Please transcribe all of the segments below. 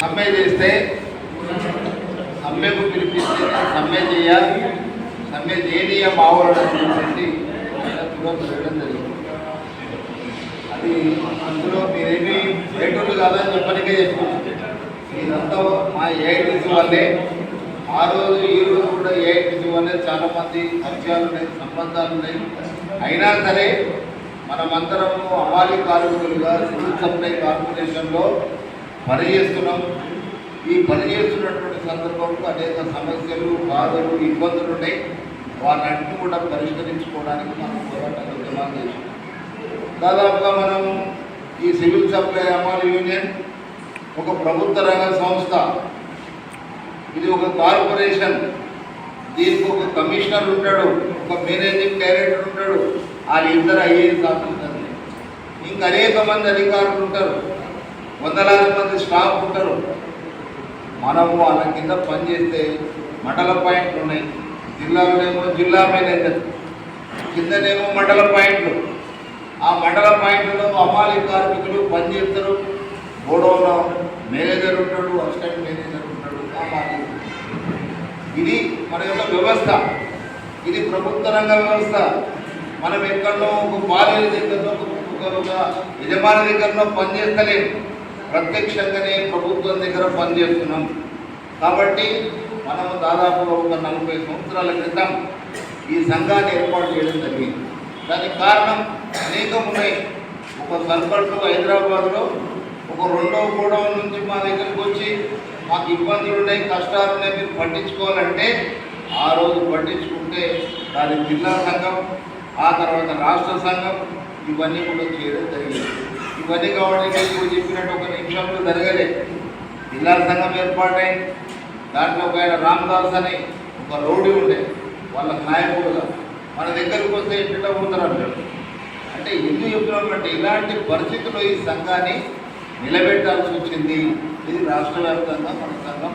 సమ్మె చేస్తే సమ్మెకు పిలిపిస్తే సమ్మె చేయాలి. సమ్మె చేయనీయ మావోడు అని చెప్పేసి జరిగింది. అది అందులో మీరేమి రేటులు కాదని చెప్పనికే చెప్పుకున్నాం. ఇదంతా మా ఏఐటీసీ వాళ్ళే ఆ రోజు ఈ రోజు కూడా ఏఐటీసీ అనేది చాలా మంది పరిచయాలు ఉన్నాయి సంబంధాలు ఉన్నాయి. అయినా సరే మనమందరము అమాలి కార్మికులుగా సివిల్ సప్లై కార్పొరేషన్లో పనిచేస్తున్నాం. ఈ పనిచేస్తున్నటువంటి సందర్భంలో అనేక సమస్యలు బాధలు ఇబ్బందులు ఉన్నాయి. వాటన్నిటిని కూడా పరిష్కరించుకోవడానికి మనం పోరాటాలు ఉద్యమాలు చేస్తున్నాం. దాదాపుగా మనం ఈ సివిల్ సప్లై అమలు యూనియన్ ఒక ప్రభుత్వ రంగ సంస్థ ఇది ఒక కార్పొరేషన్. దీనికి ఒక కమిషనర్ ఉంటాడు ఒక మేనేజింగ్ డైరెక్టర్ ఉంటాడు. వాళ్ళు ఇద్దరు ఐఏఎస్ ఆఫీసర్లు. ఇంకా అనేక మంది అధికారులు ఉంటారు. వందలాది మంది స్టాఫ్ ఉంటారు. మనము వాళ్ళ కింద పనిచేస్తే మండల పాయింట్లు ఉన్నాయి. జిల్లాలోనేమో జిల్లా మేనేజర్ కిందనేమో మండల పాయింట్లు. ఆ మండల పాయింట్లో అమాలి కార్మికులు పనిచేస్తారు గోడౌన్లో మేనేజర్ ఉంటాడు అసిస్టెంట్ మేనేజర్ ఉంటాడు అమాలి ఇది మన యొక్క వ్యవస్థ. ఇది ప్రభుత్వ రంగ వ్యవస్థ. మనం ఎక్కడో ఒక బాల్యుల దగ్గరలో ఒక- యజమాని దగ్గరలో పనిచేస్తలేము ప్రత్యక్షంగానే ప్రభుత్వం దగ్గర పనిచేస్తున్నాం కాబట్టి మనము దాదాపు ఒక నలభై సంవత్సరాల క్రితం ఈ సంఘాన్ని ఏర్పాటు చేయడం జరిగింది. దానికి కారణం అనేకం ఉన్నాయి. ఒక సర్పంచ్ హైదరాబాద్లో ఒక రెండవ గోడౌన్ నుంచి మా దగ్గరికి వచ్చి మాకు ఇబ్బందులు ఉన్నాయి కష్టాలు ఉన్నాయి మీరు పట్టించుకోవాలంటే ఆ రోజు పట్టించుకుంటే దాని జిల్లా సంఘం ఆ తర్వాత రాష్ట్ర సంఘం ఇవన్నీ కూడా చేయడం జరిగింది. ఇవన్నీ కాబట్టి ఇప్పుడు చెప్పినట్టు ఒక నిమిషంలో జరగలేదు జిల్లా సంఘం ఏర్పాటై దాంట్లో ఒక ఆయన రామదాస్ అని ఒక రౌడీ ఉండే వాళ్ళ నాయకుడుగా మన దగ్గరకు వస్తే ఇంటిలో పోతారు అంటే ఎందుకు చెప్తున్నామంటే ఇలాంటి పరిస్థితుల్లో ఈ సంఘాన్ని నిలబెట్టాల్సి వచ్చింది ఇది రాష్ట్ర వ్యాప్తంగా మన సంఘం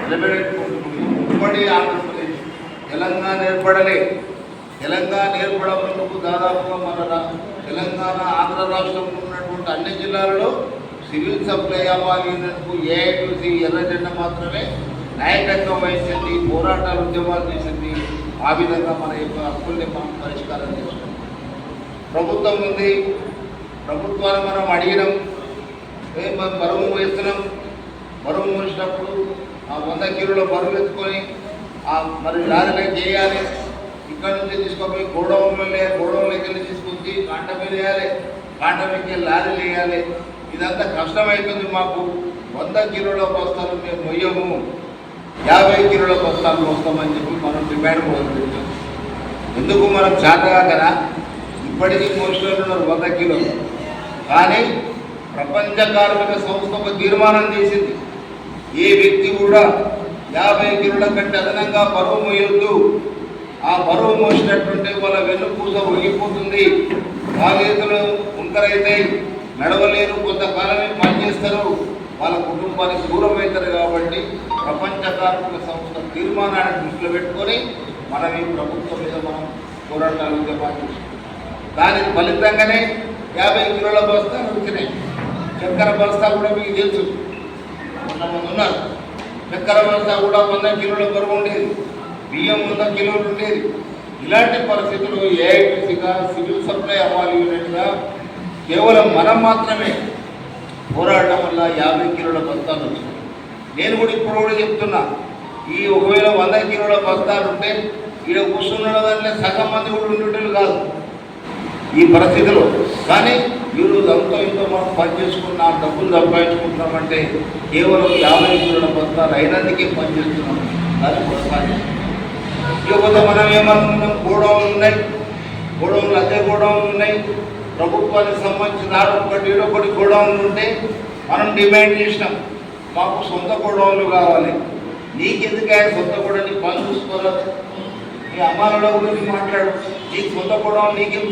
నిలబెట్టుకుంటుంది ఉమ్మడి ఆంధ్రప్రదేశ్. తెలంగాణ ఏర్పడలే. తెలంగాణ ఏర్పడములకు దాదాపుగా మన తెలంగాణ ఆంధ్ర రాష్ట్రంలో ఉన్నటువంటి అన్ని జిల్లాలలో సివిల్ సప్లై అవ్వాలినకు ఏఐటీసీ ఎర్రజెండ మాత్రమే నాయకత్వం వహించింది పోరాటాలు ఉద్యమాలు చేసింది. ఆ విధంగా మన యొక్క హక్కుల్ని మనం పరిష్కారం చేసుకుంటాం ప్రభుత్వం ఉంది. ప్రభుత్వాన్ని మనం అడిగినాం. మేము మనం బరువు వేస్తున్నాం బరువు మోసినప్పుడు ఆ వంద కిలోల బరువు ఎత్తుకొని ఆ మరి లారీలో చేయాలి? ఇక్కడ నుంచి తీసుకుపోయి గోడౌన్లో గోడౌన్లోకి వెళ్ళి తీసుకొచ్చి కాంట మీద వేయాలి. కాంట మీద లారీలు వేయాలి ఇదంతా కష్టమవుతుంది మాకు. వంద కిలోల బస్తాలు మేము మొయ్యము. యాభై కిలోల బస్తాలు వస్తామని చెప్పి మనం డిమాండ్ మొదలుపెట్టాం ఎందుకు మనం చేతగా కదా? ఇప్పటికీ మోస్టర్లు ఉన్నారు వంద కిలోలు. కానీ ప్రపంచ కార్మిక సంస్థ ఒక తీర్మానం చేసింది. ఏ వ్యక్తి కూడా యాభై కిలోల కంటే అదనంగా బరువు మోయొద్దు. ఆ బరువు మోసినటువంటి వాళ్ళ వెన్నుపూస ఒగిపోతుంది బాధ్యతలు ఉంకరైతాయి నడవలేరు కొంతకాలమే పనిచేస్తారు. వాళ్ళ కుటుంబానికి దూరం అవుతారు కాబట్టి ప్రపంచ కార్మిక సంస్థ తీర్మానాన్ని దృష్టిలో పెట్టుకొని మనం ఈ ప్రభుత్వం మీద మనం పోరాటాలు ఉద్యమాలు దానికి ఫలితంగానే యాభై కిలోల బస్తాలు వచ్చినాయి. చక్కెర బస్తా కూడా మీకు తెలుసు. కొంతమంది ఉన్నారు. చక్కెర బస్తా కూడా వంద కిలోల బరువు ఉండేది. బియ్యం వంద కిలోలు ఉండేది. ఇలాంటి పరిస్థితులు ఏఐటీసీగా సివిల్ సప్లై అవ్వాలి యూనిట్గా కేవలం మనం మాత్రమే పోరాడటం వల్ల యాభై కిలోల బస్తాలు వచ్చినాయి. నేను కూడా ఇప్పుడు కూడా చెప్తున్నా ఈ ఒకవేళ వంద కిలోల బస్తాలు ఉంటే ఈడ కూర్చున్న దాంట్లో సగం మంది కూడా ఉండేటట్లు కాదు. ఈ పరిస్థితిలో. కానీ వీళ్ళు అంతో ఇంతో మనం పనిచేసుకున్న డబ్బులు సంపాదించుకుంటున్నామంటే కేవలం యాభై కిలోల బస్తాలు అయినందుకే పనిచేస్తున్నాం అది కొనసాగిస్తున్నాం. ఇకపోతే మనం ఏమనుకున్నాం గోడౌన్లు ఉన్నాయి. గోడౌన్లు అదే గోడౌన్లు ఉన్నాయి. ప్రభుత్వానికి సంబంధించిన ఆడ ఒకటి ఒకటి గోడౌన్లు ఉంటే మనం డిమాండ్ చేసినాం. మాకు సొంత గోడౌన్లు కావాలి. నీకెందుకు ఆయన సొంత గోడని? పని చూసుకోవాలి నీ అమ్మాయిల గురించి మాట్లాడు. నీకు సొంత గోడౌన్ నీకేం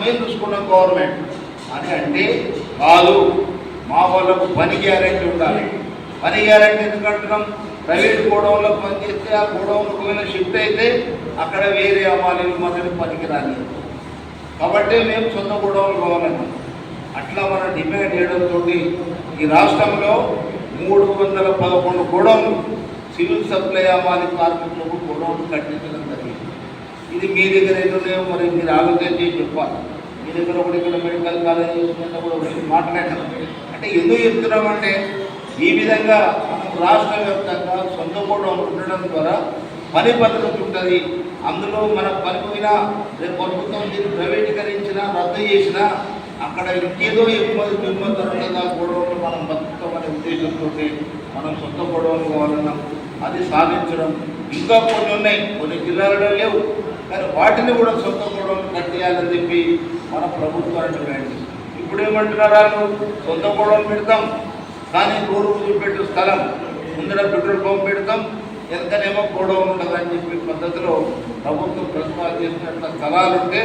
మేము చూసుకున్నాం గవర్నమెంట్. అని అంటే కాదు మా వాళ్ళకు పని గ్యారంటీ ఉండాలి. పని గ్యారంటీ ఎందుకు అంటున్నాం? ప్రైవేట్ గోడౌన్లో పనిచేస్తే ఆ గోడౌన్ ఒకవేళ షిఫ్ట్ అయితే అక్కడ వేరే అమ్మాయిలు మొదటి పనికిరాని కాబట్టి మేము సొంత గోడౌన్లు కావాలన్నాం అట్లా మనం డిమాండ్ చేయడంతో ఈ రాష్ట్రంలో మూడు వందల పదకొండు గోడౌన్లు సివిల్ సప్లై అమ్మాలి కార్మికులకు గోడౌన్లు కట్టించడం జరిగింది. ఇది మీ దగ్గర ఎన్నున్నాయో మరి మీరు ఆలోచన చేసి చెప్పాలి. మీ దగ్గర ఒకటి ఇక్కడ మెడికల్ కాలేజ్ చేసుకుంటే కూడా ఒకటి మాట్లాడాం అంటే ఎందుకు చెప్తున్నామంటే ఈ విధంగా మనం రాష్ట్ర వ్యాప్తంగా సొంత కూడా ఉండడం ద్వారా పని పద్ధతి ఉంటుంది. అందులో మన పనిపోయిన రేపు ప్రభుత్వం దీన్ని ప్రైవేటీకరించినా రద్దు చేసినా అక్కడ ఇంకేదో ఎగుమతి దిగుమతి దొరుకుతుందా గొడవలు మనం బతుకుతామనే ఉద్దేశంతో మనం సొంత గొడవలు కావాలన్నాం అది సాధించడం. ఇంకా కొన్ని ఉన్నాయి కొన్ని జిల్లాలలో లేవు. కానీ వాటిని కూడా సొంత గొడవలు కట్టేయాలని చెప్పి మన ప్రభుత్వాన్ని డిమాండ్ ఇప్పుడు ఏమంటున్నారు వాళ్ళు సొంత గొడవలు పెడతాం కానీ రోడ్డు చూపెట్టు స్థలం ముందర పెట్రోల్ పంప్ పెడతాం ఎంతనేమో గోడౌన్ ఉండదని చెప్పి పద్ధతిలో ప్రభుత్వం ప్రతిపాదన చేసినట్ల స్థలాలు ఉంటే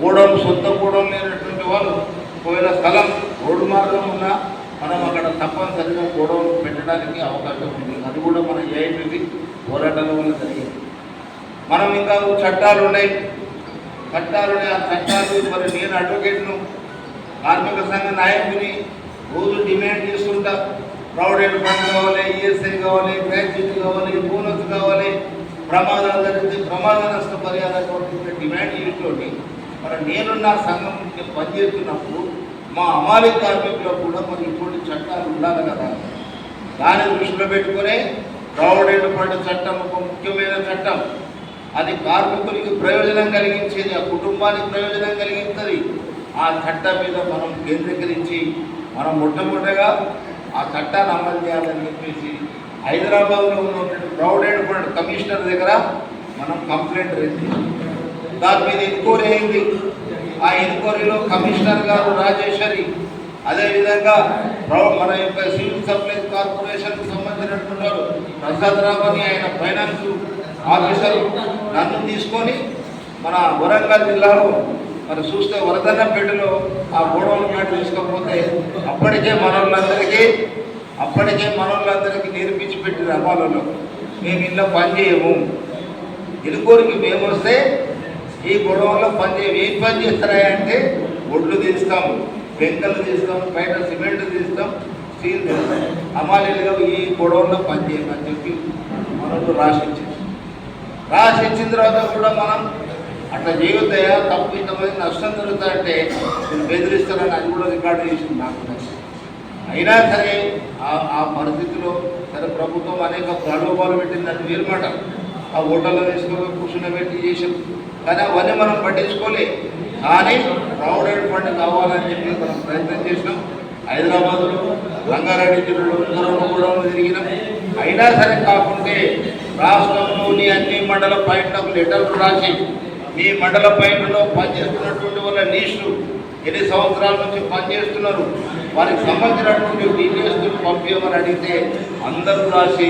గోడౌన్ సొంత గోడౌన్ లేనటువంటి వాళ్ళు ఒకవేళ స్థలం రోడ్డు మార్గం ఉన్నా మనం అక్కడ తప్పనిసరిగా గోడౌన్ పెట్టడానికి అవకాశం ఉంది అది కూడా మన ఏఐపీ పోరాటాల వల్ల జరిగింది. మనం ఇంకా చట్టాలు ఉన్నాయి. చట్టాలు ఉన్నాయి. ఆ చట్టాలు మరి నేను అడ్వకేట్ను కార్మిక సంఘ నాయకుని రోజు డిమాండ్ చేస్తుంటా. ప్రావిడెంట్ ఫండ్ కావాలి ఈఎస్ఐ కావాలి గ్రాడ్యుయేట్ కావాలి బోనస్ కావాలి. ప్రమాదాలు జరిగితే ప్రమాద నష్ట పరిహారం కావాలి డిమాండ్ చేయటోటి మరి నేను నా సంఘం పనిచేస్తున్నప్పుడు మా అమాలి కార్మికులకు కూడా మరి ఇటువంటి చట్టాలు ఉండాలి కదా. దాన్ని దృష్టిలో పెట్టుకునే ప్రావిడెంట్ ఫండ్ చట్టం ఒక ముఖ్యమైన చట్టం. అది కార్మికునికి ప్రయోజనం కలిగించేది ఆ కుటుంబానికి ప్రయోజనం కలిగించది ఆ చట్టం మీద మనం కేంద్రీకరించి మనం మొట్టమొదటగా ఆ చట్టాన్ని అమలు చేయాలని చెప్పేసి హైదరాబాద్లో ఉన్నటువంటి ప్రౌడ్ ఫండ్ కమిషనర్ దగ్గర మనం కంప్లైంట్ రేజ్ దాని మీద ఎంక్వైరీ అయింది. ఆ ఎంక్వైరీలో కమిషనర్ గారు రాజేశ్వరి అదేవిధంగా ప్రౌ- మన యొక్క సివిల్ సప్లైస్ కార్పొరేషన్కి సంబంధించినటువంటి వారు ప్రసాద్ రామని ఆయన ఫైనాన్స్ ఆఫీసర్ నన్ను తీసుకొని మన వరంగల్ జిల్లాలో మరి చూస్తే వరదన్నపేటలో ఆ గోడౌన్ మ్యాట్ తీసుకపోతే అప్పటికే మనోళ్ళందరికీ అప్పటికే మనోళ్ళందరికీ నేర్పించి పెట్టిన అమ్మాలలో మేము ఇంట్లో పని చేయము. మేము వస్తే ఈ గొడవల్లో పని చేయము ఏం పని చేస్తారా అంటే ఒడ్లు తీస్తాము పెంకలు తీస్తాం బయట సిమెంట్ తీస్తాం స్టీల్ తీస్తాం. అమ్మాలీలుగా ఈ గొడవల్లో పని చేయమని చెప్పి మనకు రాసి రాసి ఇచ్చిన తర్వాత కూడా మనం అట్లా జీవితాయా తప్పు ఇంతమంది నష్టం జరుగుతాయంటే నేను బెదిరిస్తానని అది కూడా రికార్డు చేసింది నాకు అయినా సరే ఆ- ఆ పరిస్థితిలో సరే ప్రభుత్వం అనేక ప్రలోభాలు పెట్టిందని మీరు మాట. ఆ ఓటర్లో తీసుకొని కూర్చుని చేసాం కానీ అవన్నీ మనం పట్టించుకోలే. కానీ క్రౌడెడ్ ఫండ్ కావాలని చెప్పి మనం ప్రయత్నం చేసినాం. హైదరాబాద్లో రంగారెడ్డి జిల్లాలో కూడా తిరిగినాం. అయినా సరే కాకుంటే రాష్ట్రంలోని అన్ని మండల పాయింట్లకు లెటర్లు రాసి మీ మండల పాయింట్లో పనిచేస్తున్నటువంటి వాళ్ళ లిస్టు ఎన్ని సంవత్సరాల నుంచి పనిచేస్తున్నారు? వారికి సంబంధించినటువంటి డీటెయిల్స్ పంపించమని అడిగితే అందరూ రాసి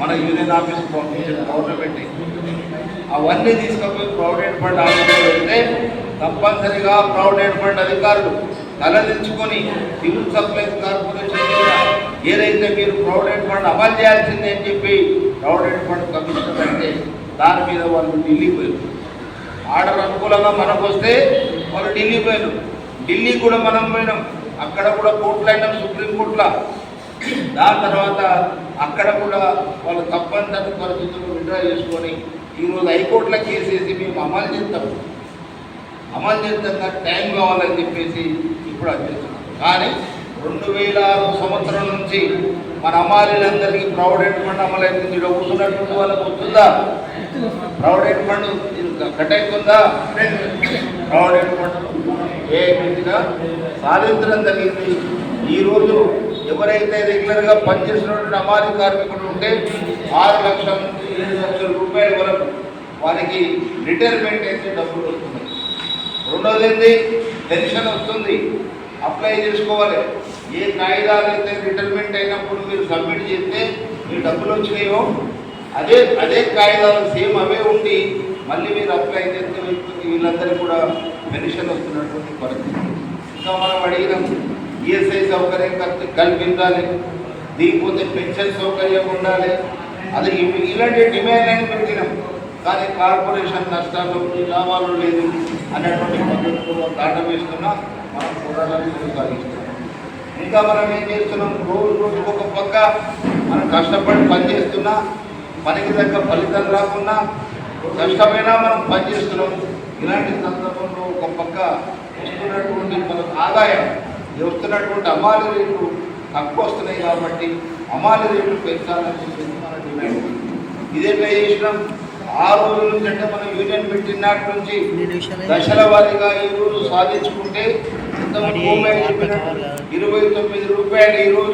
మన యూనియన్ ఆఫీస్కి పంపించిన గవర్నమెంట్ అవన్నీ తీసుకుపోయి ప్రావిడెంట్ ఫండ్ ఆఫీస్లో వెళ్తే తప్పనిసరిగా ప్రావిడెంట్ ఫండ్ అధికారులు తలదించుకొని సివిల్ సప్లైస్ కార్పొరేషన్ ఏదైతే మీరు ప్రావిడెంట్ ఫండ్ అమలు చేయాల్సిందే అని చెప్పి గవర్నమెంట్ ఫండ్ కమిషనర్ అంటే దాని మీద వాళ్ళు ఢిల్లీ పోయారు. ఆర్డర్ అనుకూలంగా మనకు వస్తే వాళ్ళు ఢిల్లీ పోయారు. ఢిల్లీ కూడా మనం పోయినాం. అక్కడ కూడా కోర్టులు అయినాం సుప్రీంకోర్టులో దాని తర్వాత అక్కడ కూడా వాళ్ళు తప్పనిసరి పరిస్థితులు విడ్రా చేసుకొని ఈరోజు హైకోర్టులో కేసేసి మేము అమలు చేస్తాం. అమలు చేస్తాక టైం కావాలని చెప్పేసి ఇప్పుడు అది చేస్తున్నాం కానీ రెండు వేల ఆరు సంవత్సరం నుంచి మన అమ్మాయిలందరికీ ప్రావిడెంట్ ఫండ్ అమలు మీరు ఇక్కడ కూర్చున్నటువంటి వాళ్ళకి వస్తుందా? ప్రావిడెంట్ ఫండ్ కట్ అవుతుందా ప్రావిడెంట్ ఫండ్ ఏ విధిగా సాధించడం జరిగింది. ఈరోజు ఎవరైతే రెగ్యులర్గా పనిచేసినటువంటి అమాలి కార్మికులు ఉంటే ఆరు లక్షల నుంచి ఏడు లక్షల రూపాయల వరకు వారికి రిటైర్మెంట్ అయితే డబ్బులు వస్తున్నాయి రెండోది పెన్షన్ వస్తుంది. అప్లై చేసుకోవాలి. ఏ కాగితాలు అయితే రిటైర్మెంట్ అయినప్పుడు మీరు సబ్మిట్ చేస్తే మీ డబ్బులు వచ్చినాయో అదే అదే కాగితాలు సేమ్ అవే ఉండి మళ్ళీ మీరు అప్లై చేస్తే మీకు వీళ్ళందరికీ కూడా పెన్షన్ వస్తున్నటువంటి పరిస్థితి. ఇంకా మనం అడిగినాం ఈఎస్ఐ సౌకర్యం కలిపి కల్పించాలి దీనిపోతే పెన్షన్ సౌకర్యం ఉండాలి. అది ఇలాంటి డిమాండ్ అని పెట్టినాం కానీ కార్పొరేషన్ నష్టాలు లాభాలు లేదు అనేటువంటి పద్ధతిలో దాటం వేస్తున్నా మనం పోరాటాన్ని కొనసాగిస్తున్నాం. ఇంకా మనం ఏం చేస్తున్నాం? రోజు రోజుకు ఒక పక్క మనం కష్టపడి పని చేస్తున్నా పనికి తగ్గ ఫలితం రాకున్నా కష్టమైనా మనం పని చేస్తున్నాం ఇలాంటి సందర్భంలో ఒక పక్క వస్తున్నటువంటి మనకు ఆదాయం వస్తున్నటువంటి అమాలి రేట్లు తక్కువ వస్తున్నాయి కాబట్టి అమాలి రేట్లు పెంచాలని చెప్పేసి మన డిమాండ్ ఇదేట్లా చేసినాం. ఆ రోజుల నుంచి అంటే మనం యూనియన్ పెట్టినట్టు నుంచి దశల వారీగా ఈ రోజు సాధించుకుంటే ఇరవై తొమ్మిది రూపాయలు ఈ రోజు